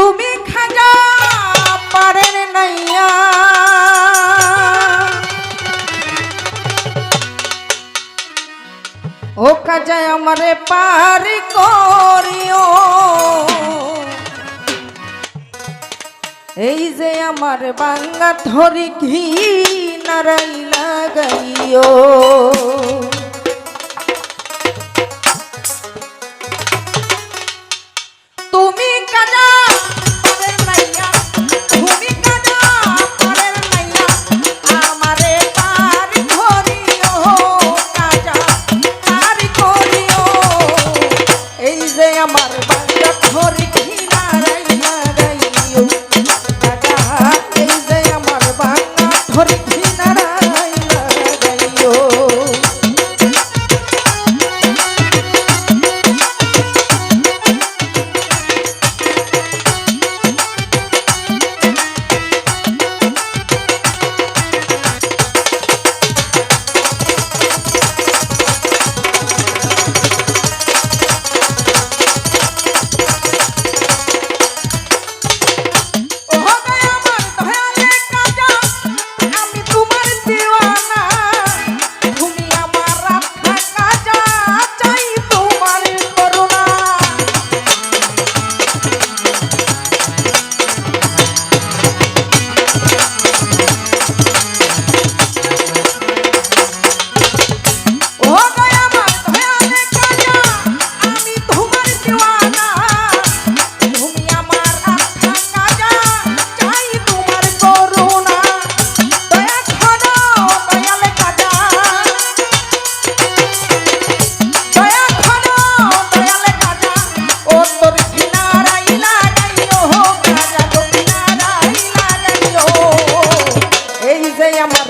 তুমি খাজা পারেন নাইয়া। ও কাজায় আমারে পারি করিও। এই যে আমার বাংলা ধরি ঘি নারাই লাগাইও আমার বাংলা ধরি ঘি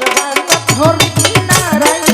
সর্বান্ত ধর্মী নারায়ণ